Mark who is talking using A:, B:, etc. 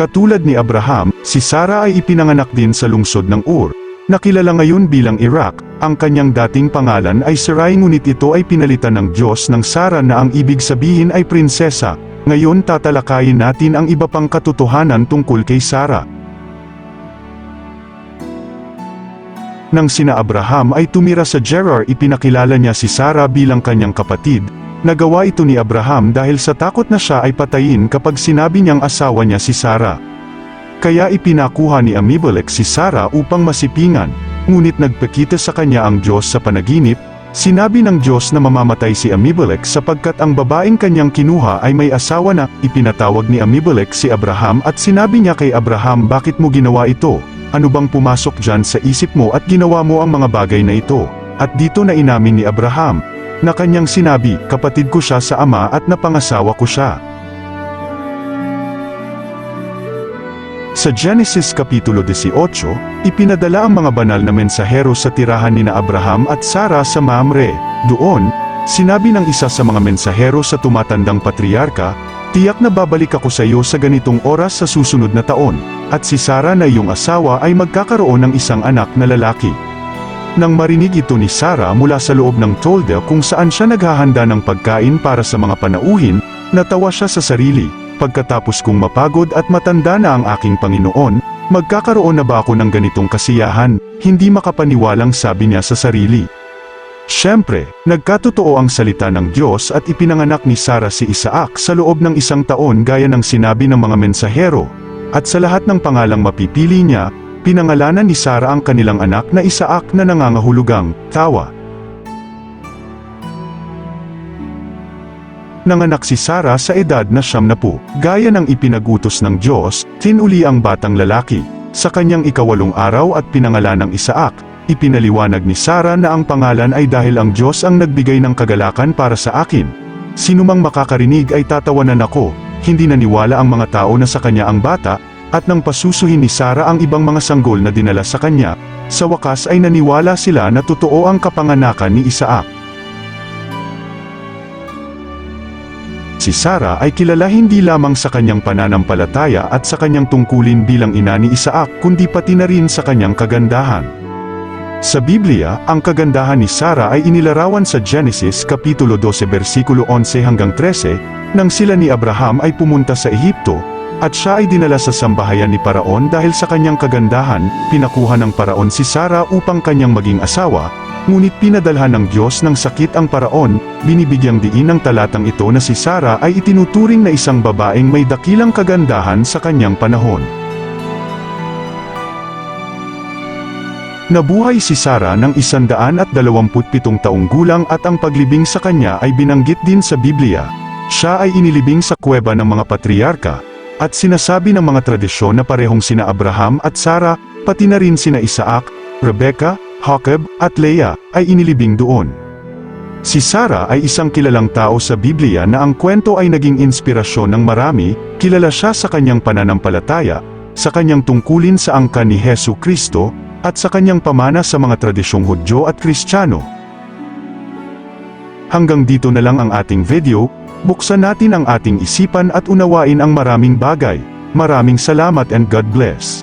A: Katulad ni Abraham, si Sarah ay ipinanganak din sa lungsod ng Ur, nakilala ngayon bilang Iraq. Ang kanyang dating pangalan ay Sarai ngunit ito ay pinalitan ng Diyos ng Sarah na ang ibig sabihin ay prinsesa. Ngayon tatalakayin natin ang iba pang katotohanan tungkol kay Sarah. Nang sina Abraham ay tumira sa Gerar ipinakilala niya si Sarah bilang kanyang kapatid, nagawa ito ni Abraham dahil sa takot na siya ay patayin kapag sinabi niyang asawa niya si Sarah. Kaya ipinakuha ni Abimelech si Sarah upang masipingan, ngunit nagpakita sa kanya ang Diyos sa panaginip, sinabi ng Diyos na mamamatay si Abimelech sapagkat ang babaeng kanyang kinuha ay may asawa na, ipinatawag ni Abimelech si Abraham at sinabi niya kay Abraham bakit mo ginawa ito, ano bang pumasok dyan sa isip mo at ginawa mo ang mga bagay na ito, at dito na inamin ni Abraham, na kanyang sinabi, kapatid ko siya sa ama at napangasawa ko siya. Sa Genesis Kapitulo 18, ipinadala ang mga banal na mensahero sa tirahan ni na Abraham at Sarah sa Mamre. Doon, sinabi ng isa sa mga mensahero sa tumatandang patriarka, Tiyak na babalik ako sa iyo sa ganitong oras sa susunod na taon, at si Sarah na iyong asawa ay magkakaroon ng isang anak na lalaki. Nang marinig ito ni Sarah mula sa loob ng tolda kung saan siya naghahanda ng pagkain para sa mga panauhin, natawa siya sa sarili, pagkatapos kong mapagod at matanda na ang aking Panginoon, magkakaroon na ba ako ng ganitong kasiyahan, hindi makapaniwalang sabi niya sa sarili. Siyempre, nagkatotoo ang salita ng Diyos at ipinanganak ni Sarah si Isaac sa loob ng isang taon gaya ng sinabi ng mga mensahero, at sa lahat ng pangalang mapipili niya, pinangalanan ni Sarah ang kanilang anak na Isaac na nangangahulugang, tawa. Nanganak si Sarah sa edad na siyam na po, gaya ng ipinagutos ng Diyos, tinuli ang batang lalaki. Sa kanyang ikawalong araw at pinangalan ng Isaac, ipinaliwanag ni Sarah na ang pangalan ay dahil ang Diyos ang nagbigay ng kagalakan para sa akin. Sinumang makakarinig ay tatawanan ako, hindi naniwala ang mga tao na sa kanya ang bata, at nang pasusuhin ni Sarah ang ibang mga sanggol na dinala sa kanya, sa wakas ay naniwala sila na totoo ang kapanganakan ni Isaac. Si Sarah ay kilala hindi lamang sa kanyang pananampalataya at sa kanyang tungkulin bilang ina ni Isaac kundi pati na rin sa kanyang kagandahan. Sa Biblia, ang kagandahan ni Sarah ay inilarawan sa Genesis Kapitulo 12 versikulo 11 hanggang 13, nang sila ni Abraham ay pumunta sa Ehipto, at siya ay dinala sa sambahayan ni Paraon dahil sa kanyang kagandahan, pinakuha ng Paraon si Sarah upang kanyang maging asawa, ngunit pinadalhan ng Diyos ng sakit ang Paraon, binibigyang diin ng talatang ito na si Sarah ay itinuturing na isang babaeng may dakilang kagandahan sa kanyang panahon. Nabuhay si Sarah ng isandaan at dalawamputpitong taong gulang at ang paglibing sa kanya ay binanggit din sa Biblia. Siya ay inilibing sa kuweba ng mga patriarka, at sinasabi ng mga tradisyon na parehong sina Abraham at Sarah, pati na rin sina Isaac, Rebecca, Jacob, at Leah, ay inilibing doon. Si Sarah ay isang kilalang tao sa Biblia na ang kwento ay naging inspirasyon ng marami, kilala siya sa kanyang pananampalataya, sa kanyang tungkulin sa angkan ni Hesu Kristo, at sa kanyang pamana sa mga tradisyong Hudyo at Kristiyano. Hanggang dito na lang ang ating video, buksan natin ang ating isipan at unawain ang maraming bagay. Maraming salamat and God bless.